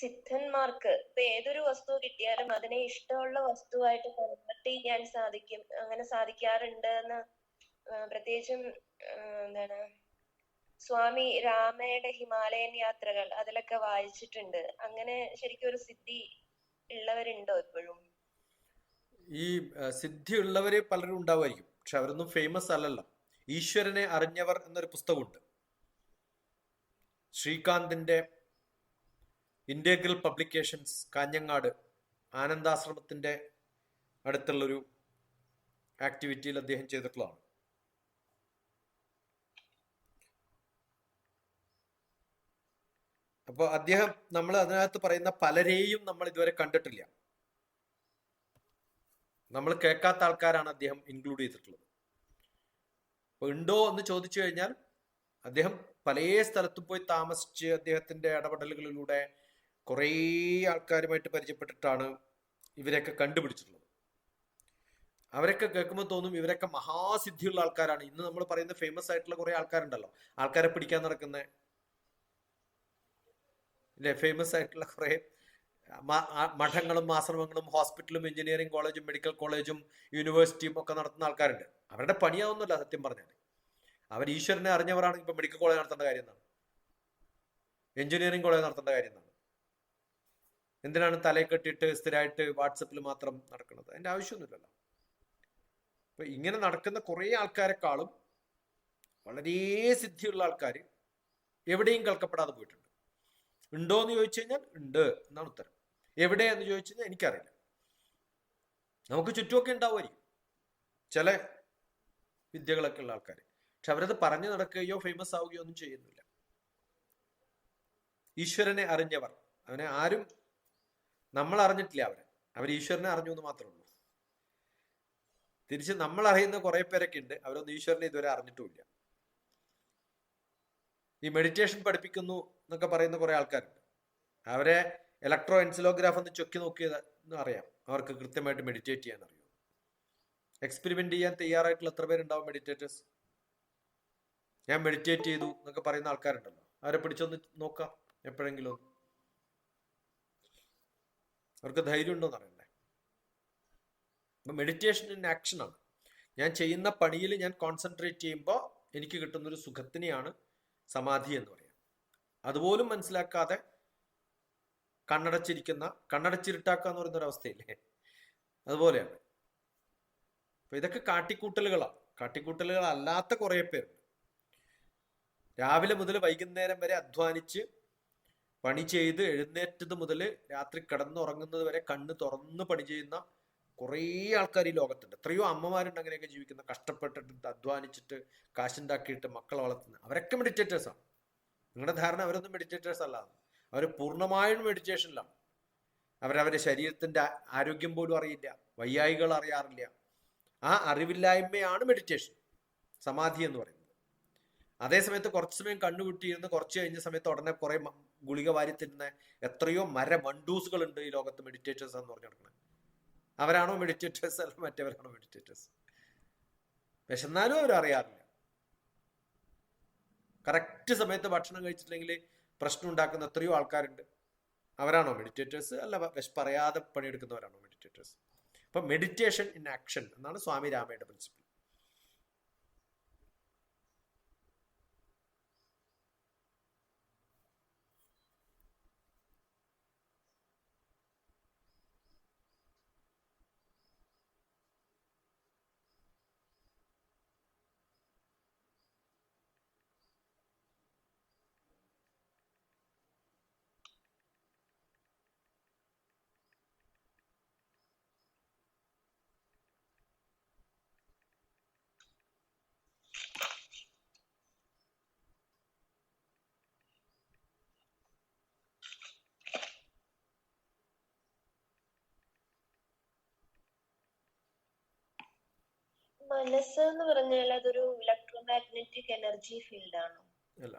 സിദ്ധന്മാർക്ക് ഇപ്പൊ ഏതൊരു വസ്തു കിട്ടിയാലും അതിനെ ഇഷ്ടമുള്ള വസ്തുവായിട്ട് കൺവേർട്ട് ചെയ്യാൻ സാധിക്കും. അങ്ങനെ സാധിക്കാറുണ്ട് എന്ന് പ്രത്യേകിച്ചും എന്താണ് സ്വാമി രാമയുടെ ഹിമാലയൻ യാത്രകൾ അതിലൊക്കെ വായിച്ചിട്ടുണ്ട്. അങ്ങനെ ശരിക്കും ഒരു സിദ്ധി ഉള്ളവരുണ്ടോ ഇപ്പോഴും? ഈ സിദ്ധി ഉള്ളവര് പലരും ഉണ്ടാവുമായിരിക്കും. പക്ഷെ അവരൊന്നും ഫേമസ് അല്ലല്ലോ. ഈശ്വരനെ അറിഞ്ഞവർ എന്നൊരു പുസ്തകമുണ്ട്. ശ്രീകാന്തിന്റെ ഇന്റഗ്രൽ പബ്ലിക്കേഷൻസ് കാഞ്ഞങ്ങാട് ആനന്ദാശ്രമത്തിന്റെ അടുത്തുള്ളൊരു ആക്ടിവിറ്റിയിൽ അദ്ദേഹം ചെയ്തിട്ടുള്ളതാണ്. അപ്പോൾ അദ്ദേഹം നമ്മൾ അതിനകത്ത് പറയുന്ന പലരെയും നമ്മൾ ഇതുവരെ കണ്ടിട്ടില്ല. നമ്മൾ കേൾക്കാത്ത ആൾക്കാരാണ് അദ്ദേഹം ഇൻക്ലൂഡ് ചെയ്തിട്ടുള്ളത്. അപ്പൊ ഉണ്ടോ എന്ന് ചോദിച്ചു കഴിഞ്ഞാൽ അദ്ദേഹം പല സ്ഥലത്തും പോയി താമസിച്ച് അദ്ദേഹത്തിന്റെ ഇടപെടലുകളിലൂടെ കുറേ ആൾക്കാരുമായിട്ട് പരിചയപ്പെട്ടിട്ടാണ് ഇവരെയൊക്കെ കണ്ടുപിടിച്ചിട്ടുള്ളത്. അവരൊക്കെ കേൾക്കുമ്പോൾ തോന്നും ഇവരൊക്കെ മഹാസിദ്ധിയുള്ള ആൾക്കാരാണ്. ഇന്ന് നമ്മൾ പറയുന്ന ഫേമസ് ആയിട്ടുള്ള കുറെ ആൾക്കാരുണ്ടല്ലോ. ആൾക്കാരെ പിടിക്കാൻ നടക്കുന്ന ഇല്ലേ? ഫേമസ് ആയിട്ടുള്ള കുറെ മഠങ്ങളും ആശ്രമങ്ങളും ഹോസ്പിറ്റലും എഞ്ചിനീയറിംഗ് കോളേജും മെഡിക്കൽ കോളേജും യൂണിവേഴ്സിറ്റിയും ഒക്കെ നടത്തുന്ന ആൾക്കാരുണ്ട്. അവരുടെ പണിയാവുന്നല്ല സത്യം പറഞ്ഞാൽ അവർ ഈശ്വരനെ അറിഞ്ഞവരാണെങ്കിൽ ഇപ്പൊ മെഡിക്കൽ കോളേജ് നടത്തേണ്ട കാര്യം എന്താണ്? എഞ്ചിനീയറിംഗ് കോളേജ് നടത്തേണ്ട കാര്യം എന്താണ്? എന്തിനാണ് തലയിൽ കെട്ടിയിട്ട് സ്ഥിരമായിട്ട് വാട്സപ്പിൽ മാത്രം നടക്കുന്നത്? അതിന്റെ ആവശ്യമൊന്നുമില്ലല്ലോ. അപ്പൊ ഇങ്ങനെ നടക്കുന്ന കുറെ ആൾക്കാരെക്കാളും വളരെ സിദ്ധിയുള്ള ആൾക്കാർ എവിടെയും കേൾക്കപ്പെടാതെ പോയിട്ടുണ്ട്. ഉണ്ടോ എന്ന് ചോദിച്ചു കഴിഞ്ഞാൽ ഉണ്ട് എന്നാണ് ഉത്തരം. എവിടെയെന്ന് ചോദിച്ചു കഴിഞ്ഞാൽ എനിക്കറിയില്ല. നമുക്ക് ചുറ്റുമൊക്കെ ഉണ്ടാവുമായിരിക്കും ചില വിദ്യകളൊക്കെ ഉള്ള ആൾക്കാർ പക്ഷെ അവരത് പറഞ്ഞു നടക്കുകയോ ഫേമസ് ആവുകയോ ഒന്നും ചെയ്യുന്നില്ല. ഈശ്വരനെ അറിഞ്ഞവർ അവനെ ആരും നമ്മൾ അറിഞ്ഞിട്ടില്ല അവരെ. അവർ ഈശ്വരനെ അറിഞ്ഞു എന്ന് മാത്രമേ ഉള്ളൂ. തിരിച്ച് നമ്മൾ അറിയുന്ന കുറെ പേരൊക്കെ ഉണ്ട്. അവരൊന്നും ഈശ്വരനെ ഇതുവരെ അറിഞ്ഞിട്ടുമില്ല. ഈ മെഡിറ്റേഷൻ പഠിപ്പിക്കുന്നു എന്നൊക്കെ പറയുന്ന കുറെ ആൾക്കാരുണ്ട്. അവരെ ഇലക്ട്രോ എൻസിലോഗ്രാഫ് ഒന്ന് ചൊക്കി നോക്കിയത് അറിയാം. അവർക്ക് കൃത്യമായിട്ട് മെഡിറ്റേറ്റ് ചെയ്യാൻ അറിയും എക്സ്പെരിമെന്റ് ചെയ്യാൻ തയ്യാറായിട്ടുള്ള എത്ര പേരുണ്ടാവും മെഡിറ്റേറ്റേഴ്സ് ഞാൻ മെഡിറ്റേറ്റ് ചെയ്തു എന്നൊക്കെ പറയുന്ന ആൾക്കാരുണ്ടല്ലോ. അവരെ പിടിച്ചൊന്ന് നോക്കാം എപ്പോഴെങ്കിലും അവർക്ക് ധൈര്യം ഉണ്ടോ എന്ന് അറിയണ്ടേ? അപ്പൊ മെഡിറ്റേഷൻ ഇൻ ആക്ഷൻ ആണ്. ഞാൻ ചെയ്യുന്ന പണിയിൽ ഞാൻ കോൺസെൻട്രേറ്റ് ചെയ്യുമ്പോൾ എനിക്ക് കിട്ടുന്ന ഒരു സുഖത്തിനെയാണ് സമാധി എന്ന് പറയാം. അതുപോലും മനസ്സിലാക്കാതെ കണ്ണടച്ചിരിക്കുന്ന കണ്ണടച്ചിരുട്ടാക്കുക എന്ന് പറയുന്ന ഒരു അവസ്ഥയില്ലേ? അതുപോലെയാണ്. അപ്പൊ ഇതൊക്കെ കാട്ടിക്കൂട്ടലുകളാണ് കാട്ടിക്കൂട്ടലുകളല്ലാത്ത കുറെ പേരുണ്ട്. രാവിലെ മുതൽ വൈകുന്നേരം വരെ അധ്വാനിച്ച് പണി ചെയ്ത് എഴുന്നേറ്റത് മുതൽ രാത്രി കിടന്നുറങ്ങുന്നത് വരെ കണ്ണ് തുറന്ന് പണി ചെയ്യുന്ന കുറേ ആൾക്കാർ ഈ ലോകത്തുണ്ട്. എത്രയോ അമ്മമാരുണ്ട് അങ്ങനെയൊക്കെ ജീവിക്കുന്ന കഷ്ടപ്പെട്ടിട്ട് അധ്വാനിച്ചിട്ട് കാശുണ്ടാക്കിയിട്ട് മക്കളെ വളർത്തുന്ന. അവരൊക്കെ മെഡിറ്റേറ്റേഴ്സാണ് നിങ്ങളുടെ ധാരണ അവരൊന്നും മെഡിറ്റേറ്റേഴ്സ് അല്ല. അവർ പൂർണമായും മെഡിറ്റേഷനിലാണ് അവരവരുടെ ശരീരത്തിന്റെ ആരോഗ്യം പോലും അറിയില്ല. വയ്യായികൾ അറിയാറില്ല. ആ അറിവില്ലായ്മയാണ് മെഡിറ്റേഷൻ സമാധി എന്ന് പറയുന്നത്. അതേ സമയത്ത് കുറച്ച് സമയം കണ്ണുകുട്ടിയിരുന്ന് കുറച്ച് കഴിഞ്ഞ സമയത്ത് ഉടനെ കുറെ ഗുളിക വാരി തിന്ന എത്രയോ മര മണ്ടൂസുകൾ ഉണ്ട് ഈ ലോകത്ത് മെഡിറ്റേറ്റേഴ്സ് എന്ന് പറഞ്ഞു നടക്കുന്നത് അവരാണോ മെഡിറ്റേറ്റേഴ്സ് അല്ല മറ്റവരാണോ മെഡിറ്റേറ്റേഴ്സ് വിശന്നാലും അവരറിയാറില്ല. കറക്റ്റ് സമയത്ത് ഭക്ഷണം കഴിച്ചിട്ടില്ലെങ്കിൽ പ്രശ്നം ഉണ്ടാക്കുന്ന എത്രയോ ആൾക്കാരുണ്ട്. അവരാണോ മെഡിറ്റേറ്റേഴ്സ് അല്ല വിശപ്പ് പറയാതെ പണിയെടുക്കുന്നവരാണോ മെഡിറ്റേറ്റേഴ്സ് അപ്പൊ മെഡിറ്റേഷൻ ഇൻ ആക്ഷൻ എന്നാണ് സ്വാമി രാമയുടെ പ്രിൻസിപ്പിൾ മനസ്സ് എന്ന് പറഞ്ഞാൽ അതൊരു ഇലക്ട്രോ മാഗ്നറ്റിക് എനർജി ഫീൽഡ് ആണ്. അല്ല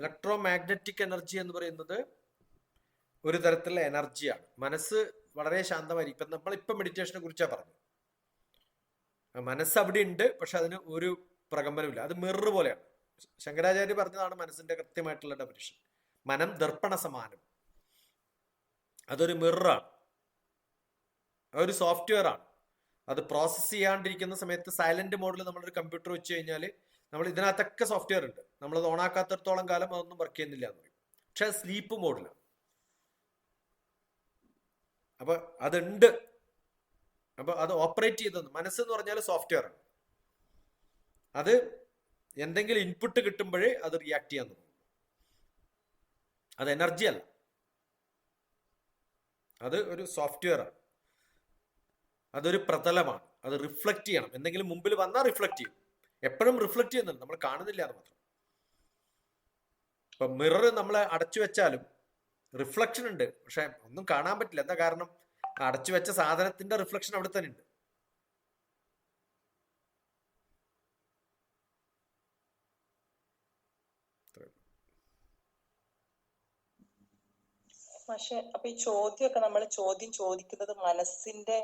ഇലക്ട്രോ മാഗ്നറ്റിക് എനർജി എന്ന് പറയുന്നത് ഒരു തരത്തിലുള്ള എനർജിയാണ് മനസ്സ് വളരെ ശാന്തമായിരിക്കും. ഇപ്പം നമ്മൾ ഇപ്പം മെഡിറ്റേഷനെ കുറിച്ചാണ് പറഞ്ഞു മനസ്സ് അവിടെ ഉണ്ട് പക്ഷെ അതിന് ഒരു പ്രകമ്പനമില്ല അത് മിറർ പോലെയാണ്. ശങ്കരാചാര്യ പറഞ്ഞതാണ് മനസ്സിന്റെ കൃത്യമായിട്ടുള്ള ഡെഫിനിഷൻ മനം ദർപ്പണ സമാനം അതൊരു മിററാണ് അതൊരു സോഫ്റ്റ്വെയർ ആണ്. അത് പ്രോസസ്സ് ചെയ്യാണ്ടിരിക്കുന്ന സമയത്ത് സൈലന്റ് മോഡിൽ നമ്മളൊരു കമ്പ്യൂട്ടർ വെച്ച് കഴിഞ്ഞാൽ നമ്മൾ ഇതിനകത്തൊക്കെ സോഫ്റ്റ്വെയർ ഉണ്ട്. നമ്മളത് ഓണാക്കാത്തടത്തോളം കാലം അതൊന്നും വർക്ക് ചെയ്യുന്നില്ല എന്ന് പറയും. പക്ഷെ സ്ലീപ്പ് മോഡിലാണ് അപ്പൊ അതുണ്ട്. അപ്പൊ അത് ഓപ്പറേറ്റ് ചെയ്തത് മനസ്സ് എന്ന് പറഞ്ഞാൽ സോഫ്റ്റ്വെയർ ആണ്. അത് എന്തെങ്കിലും ഇൻപുട്ട് കിട്ടുമ്പോഴേ അത് റിയാക്ട് ചെയ്യാൻ തുടങ്ങും. അത് എനർജി അല്ല. അത് ഒരു സോഫ്റ്റ്വെയർ ആണ്. അതൊരു പ്രതലമാണ്. അത് റിഫ്ലക്റ്റ് ചെയ്യണം. എന്തെങ്കിലും മുമ്പിൽ വന്നാൽ റിഫ്ലക്ട് ചെയ്യും. എപ്പോഴും റിഫ്ലക്ട് ചെയ്യുന്നുണ്ട്. നമ്മൾ കാണുന്നില്ല എന്ന് മാത്രം. ഇപ്പൊ മിറർ നമ്മളെ അടച്ചു വെച്ചാലും റിഫ്ലക്ഷൻ ഉണ്ട്. പക്ഷെ ഒന്നും കാണാൻ പറ്റില്ല. എന്താ കാരണം? അടച്ചു വെച്ച സാധനത്തിന്റെ റിഫ്ലക്ഷൻ അവിടെ തന്നെ ഉണ്ട്. പക്ഷെ അപ്പൊ ഈ ചോദ്യമൊക്കെ നമ്മൾ ചോദ്യം ചോദിക്കുന്നത് മനസ്സിന്റെ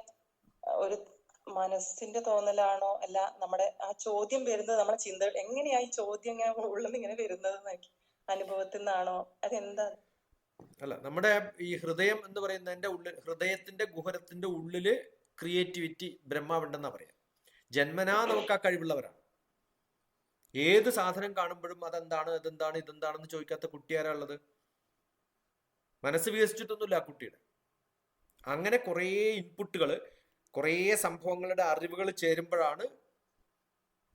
ഒരു മനസ്സിന്റെ തോന്നലാണോ? അല്ല നമ്മുടെ ആ ചോദ്യം വരുന്നത് നമ്മുടെ ചിന്ത എങ്ങനെയാ ഈ ചോദ്യം ഇങ്ങനെ നിന്ന് ഇങ്ങനെ വരുന്നത് അനുഭവത്തിൽ നിന്നാണോ? അതെന്താ? അല്ല നമ്മുടെ ഈ ഹൃദയം എന്ന് പറയുന്നതിന്റെ ഉള്ളിൽ ഹൃദയത്തിന്റെ ഗുഹരത്തിന്റെ ഉള്ളിൽ ക്രിയേറ്റിവിറ്റി ബ്രഹ്മാവുണ്ടെന്നാ പറയാം. ജന്മനാ നമുക്ക് ആ കഴിവുള്ളവരാണ്. ഏത് സാധനം കാണുമ്പോഴും അതെന്താണ് അതെന്താണ് ഇതെന്താണെന്ന് ചോദിക്കാത്ത കുട്ടി ആരാ ഉള്ളത്? മനസ്സ് വികസിച്ചിട്ടൊന്നുമില്ല ആ കുട്ടിയുടെ. അങ്ങനെ കുറേ ഇൻപുട്ടുകൾ കുറേ സംഭവങ്ങളുടെ അറിവുകൾ ചേരുമ്പോഴാണ്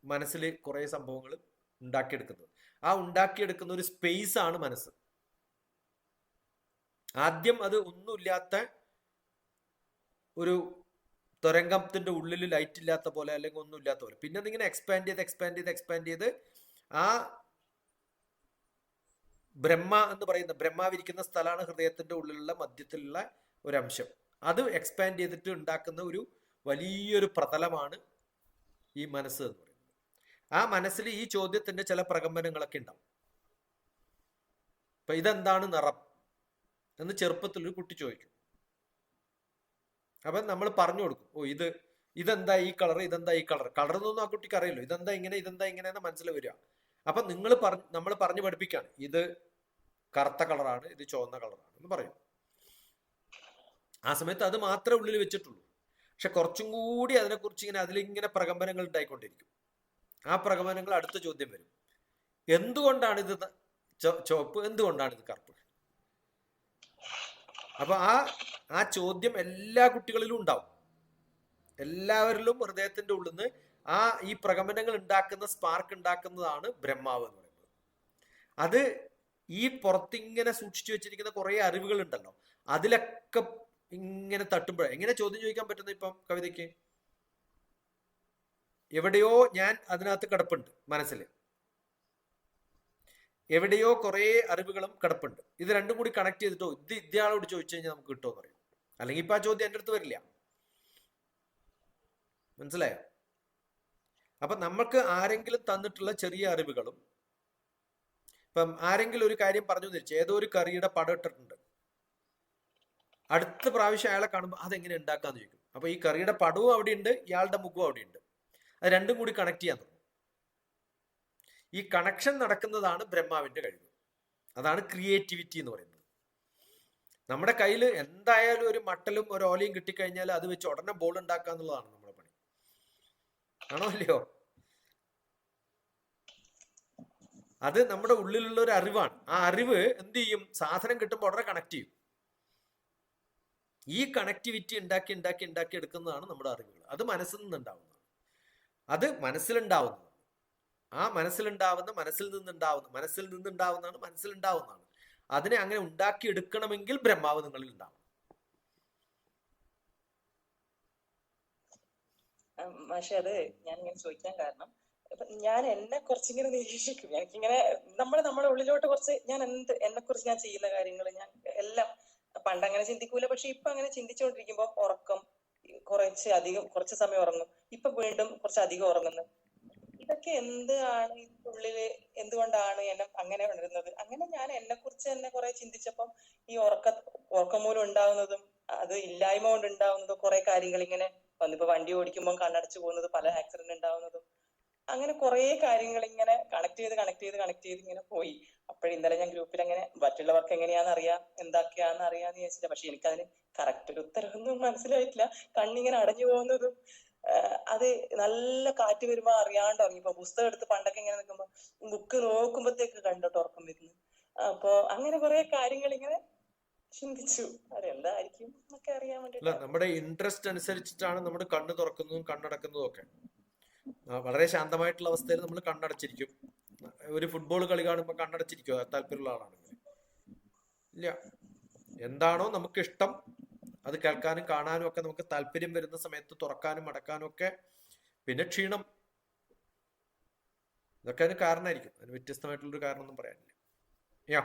മനസ്സിൽ കുറേ സംഭവങ്ങൾ ഉണ്ടാക്കിയെടുക്കുന്നത്. ആ ഉണ്ടാക്കിയെടുക്കുന്ന ഒരു സ്പേസ് ആണ് മനസ്സ്. ആദ്യം അത് ഒന്നുമില്ലാത്ത ഒരു തുരങ്കത്തിന്റെ ഉള്ളിൽ ലൈറ്റ് ഇല്ലാത്ത പോലെ അല്ലെങ്കിൽ ഒന്നും ഇല്ലാത്ത പോലെ. പിന്നെ അതിങ്ങനെ എക്സ്പാൻഡ് ചെയ്ത് എക്സ്പാൻഡ് ചെയ്ത് എക്സ്പാൻഡ് ചെയ്ത് ആ ബ്രഹ്മ എന്ന് പറയുന്ന ബ്രഹ്മാവിരിക്കുന്ന സ്ഥലമാണ് ഹൃദയത്തിന്റെ ഉള്ളിലുള്ള മധ്യത്തിലുള്ള ഒരു അംശം. അത് എക്സ്പാൻഡ് ചെയ്തിട്ട് ഉണ്ടാക്കുന്ന ഒരു വലിയൊരു പ്രതലമാണ് ഈ മനസ്സ് എന്ന് പറയുന്നത്. ആ മനസ്സിൽ ഈ ചോദ്യത്തിന്റെ ചില പ്രകമ്പനങ്ങളൊക്കെ ഉണ്ടാവും. അപ്പൊ ഇതെന്താണ് നിറം എന്ന് ചെറുപ്പത്തിൽ ഒരു കുട്ടി ചോദിക്കും. അപ്പൊ നമ്മൾ പറഞ്ഞു കൊടുക്കും ഓ ഇത് ഇതെന്താ ഈ കളർ ഇതെന്താ ഈ കളർ കളർ എന്നൊന്നും ആ കുട്ടിക്ക് അറിയില്ലോ. ഇതെന്താ ഇങ്ങനെ ഇതെന്താ ഇങ്ങനെ എന്ന് മനസ്സിൽ വരിക. അപ്പൊ നിങ്ങൾ പറഞ്ഞ് നമ്മൾ പറഞ്ഞു പഠിപ്പിക്കുകയാണ് ഇത് കറുത്ത കളറാണ് ഇത് ചുവന്ന കളറാണ് എന്ന് പറയും. ആ സമയത്ത് അത് മാത്രമേ ഉള്ളിൽ വെച്ചിട്ടുള്ളൂ. പക്ഷെ കുറച്ചും കൂടി അതിനെക്കുറിച്ച് ഇങ്ങനെ അതിലിങ്ങനെ പ്രകമ്പനങ്ങൾ ഉണ്ടായിക്കൊണ്ടിരിക്കും. ആ പ്രകമ്പനങ്ങൾ അടുത്ത ചോദ്യം വരും. എന്തുകൊണ്ടാണ് ഇത് ചുവപ്പ്? എന്തുകൊണ്ടാണ് ഇത് കറുപ്പ്? അപ്പൊ ആ ആ ചോദ്യം എല്ലാ കുട്ടികളിലും ഉണ്ടാവും. എല്ലാവരിലും ഹൃദയത്തിന്റെ ഉള്ളിൽ നിന്ന് ആ ഈ പ്രകമ്പനങ്ങൾ ഉണ്ടാക്കുന്ന സ്പാർക്ക് ഉണ്ടാക്കുന്നതാണ് ബ്രഹ്മാവ് എന്ന് പറയുന്നത്. അത് ഈ പുറത്തിങ്ങനെ സൂക്ഷിച്ചു വെച്ചിരിക്കുന്ന കുറെ അറിവുകൾ ഉണ്ടല്ലോ. അതിലൊക്കെ ഇങ്ങനെ തട്ടുമ്പോഴേ. എങ്ങനെ ചോദ്യം ചോദിക്കാൻ പറ്റുന്ന ഇപ്പം കവിതയ്ക്ക്? എവിടെയോ ഞാൻ അതിനകത്ത് കിടപ്പുണ്ട് മനസ്സിൽ എവിടെയോ കുറെ അറിവുകളും കിടപ്പുണ്ട്. ഇത് രണ്ടും കൂടി കണക്ട് ചെയ്തിട്ടോ ഇത് ഇതയാളോട് ചോദിച്ചു കഴിഞ്ഞാൽ നമുക്ക് കിട്ടുമോ പറയും. അല്ലെങ്കിൽ ഇപ്പൊ ആ ചോദ്യം എന്റെ അടുത്ത് വരില്ല. മനസ്സിലായോ? അപ്പൊ നമുക്ക് ആരെങ്കിലും തന്നിട്ടുള്ള ചെറിയ അറിവുകളും ഇപ്പം ആരെങ്കിലും ഒരു കാര്യം പറഞ്ഞു തിരിച്ചു ഏതോ ഒരു കറിയുടെ പടം ഇട്ടിട്ടുണ്ട്. അടുത്ത പ്രാവശ്യം അയാളെ കാണുമ്പോൾ അതെങ്ങനെ ഉണ്ടാക്കാന്ന് ചോദിക്കും. അപ്പൊ ഈ കറിയുടെ പടവും അവിടെ ഉണ്ട് ഇയാളുടെ മുഖവും അവിടെ ഉണ്ട് അത് രണ്ടും കൂടി കണക്ട് ചെയ്യാൻ തുടങ്ങും. ഈ കണക്ഷൻ നടക്കുന്നതാണ് ബ്രഹ്മാവിന്റെ കഴിവ്. അതാണ് ക്രിയേറ്റിവിറ്റി എന്ന് പറയുന്നത്. നമ്മുടെ കയ്യിൽ എന്തായാലും ഒരു മട്ടലും ഒരു ഓലയും കിട്ടിക്കഴിഞ്ഞാൽ അത് വെച്ച് ഉടനെ ബോൾ ഉണ്ടാക്കുക എന്നുള്ളതാണ് നമ്മുടെ പണി. ആണോ അല്ലയോ അത് നമ്മുടെ ഉള്ളിലുള്ള ഒരു അറിവാണ്. ആ അറിവ് എന്ത് ചെയ്യും? സാധനം കിട്ടുമ്പോൾ ഉടനെ കണക്ട് ചെയ്യും. ഈ കണക്ടിവിറ്റി ഉണ്ടാക്കി ഉണ്ടാക്കി ഉണ്ടാക്കി എടുക്കുന്നതാണ് നമ്മുടെ അറിവുകൾ. അത് മനസ്സിൽ നിന്നുണ്ടാവുന്നതാണ് അത് മനസ്സിലുണ്ടാവുന്നതാണ് ആ മനസ്സിലുണ്ടാവുന്ന മനസ്സിൽ നിന്നുണ്ടാവുന്ന മനസ്സിൽ നിന്നുണ്ടാവുന്നതാണ് മനസ്സിലുണ്ടാവുന്നതാണ്. അതിനെ അങ്ങനെ ഉണ്ടാക്കി എടുക്കണമെങ്കിൽ ബ്രഹ്മാവ് നിങ്ങളിൽ ഉണ്ടാവും പക്ഷെ അത് ഞാൻ ഇങ്ങനെ ചോദിക്കാൻ കാരണം ഞാൻ എന്നെ കുറച്ചിങ്ങനെ നിരീക്ഷിക്കും. എനിക്കിങ്ങനെ നമ്മൾ നമ്മുടെ ഉള്ളിലോട്ട് കുറച്ച് ഞാൻ എന്ത് എന്നെ കുറിച്ച് ഞാൻ ചെയ്യുന്ന കാര്യങ്ങൾ ഞാൻ എല്ലാം പണ്ട് അങ്ങനെ ചിന്തിക്കൂല. പക്ഷെ ഇപ്പൊ അങ്ങനെ ചിന്തിച്ചുകൊണ്ടിരിക്കുമ്പോ ഉറക്കം കുറച്ച് അധികം കുറച്ച് സമയം ഉറങ്ങും. ഇപ്പൊ വീണ്ടും കുറച്ച് അധികം ഉറങ്ങുന്നു. ഇതൊക്കെ എന്താണ് ഉള്ളിൽ എന്തുകൊണ്ടാണ് എന്നെ അങ്ങനെ ഉണരുന്നത്? അങ്ങനെ ഞാൻ എന്നെ കുറിച്ച് തന്നെ കുറെ ചിന്തിച്ചപ്പം ഈ ഉറക്ക ഉറക്കം മൂലം ഉണ്ടാവുന്നതും അത് ഇല്ലായ്മ കൊണ്ട് ഉണ്ടാവുന്നതും കുറെ കാര്യങ്ങൾ ഇങ്ങനെ വന്നിപ്പോ വണ്ടി ഓടിക്കുമ്പോൾ കണ്ണടച്ചു പോകുന്നത് പല ആക്സിഡന്റ് ഉണ്ടാവുന്നതും അങ്ങനെ കുറെ കാര്യങ്ങൾ ഇങ്ങനെ കണക്ട് ചെയ്ത് കണക്ട് ചെയ്ത് കണക്ട് ചെയ്ത് ഇങ്ങനെ പോയി. അപ്പോഴും ഇന്നലെ ഞാൻ ഗ്രൂപ്പിൽ അങ്ങനെ മറ്റുള്ളവർക്ക് എങ്ങനെയാന്ന് അറിയാം എന്താക്കിയാന്ന് അറിയാന്ന് ചോദിച്ചില്ല പക്ഷെ എനിക്കതിന് കറക്റ്റ് ഒരു ഉത്തരവൊന്നും മനസ്സിലായിട്ടില്ല. കണ്ണിങ്ങനെ അടഞ്ഞു പോകുന്നതും അത് നല്ല കാറ്റ് വരുമ്പോ അറിയാണ്ട് ഇറങ്ങി ഇപ്പൊ പുസ്തകം എടുത്ത് പണ്ടൊക്കെ ഇങ്ങനെ നിൽക്കുമ്പോ ബുക്ക് നോക്കുമ്പോഴത്തേക്ക് കണ്ടോട്ട് ഉറക്കം വരുന്നു. അപ്പൊ അങ്ങനെ കുറെ കാര്യങ്ങൾ ഇങ്ങനെ ചിന്തിച്ചു. അതെന്തായിരിക്കും എന്നൊക്കെ അറിയാൻ അല്ല നമ്മുടെ ഇൻട്രസ്റ്റ് അനുസരിച്ചിട്ടാണ് നമ്മുടെ കണ്ണ് തുറക്കുന്നതും കണ്ണടക്കുന്നതും ഒക്കെ. വളരെ ശാന്തമായിട്ടുള്ള അവസ്ഥയിൽ നമ്മൾ കണ്ണടച്ചിരിക്കും. ഒരു ഫുട്ബോൾ കളി കാണുമ്പോൾ കണ്ണടച്ചിരിക്കുക താല്പര്യമുള്ള ആളാണെങ്കിൽ ഇല്ല. എന്താണോ നമുക്ക് ഇഷ്ടം അത് കേൾക്കാനും കാണാനും ഒക്കെ നമുക്ക് താല്പര്യം വരുന്ന സമയത്ത് തുറക്കാനും അടക്കാനും ഒക്കെ പിന്നെ ക്ഷീണം. ഇതൊക്കെ അതിന് കാരണമായിരിക്കും അതിന് വ്യത്യസ്തമായിട്ടുള്ളൊരു കാരണമൊന്നും പറയാനില്ല. യാ.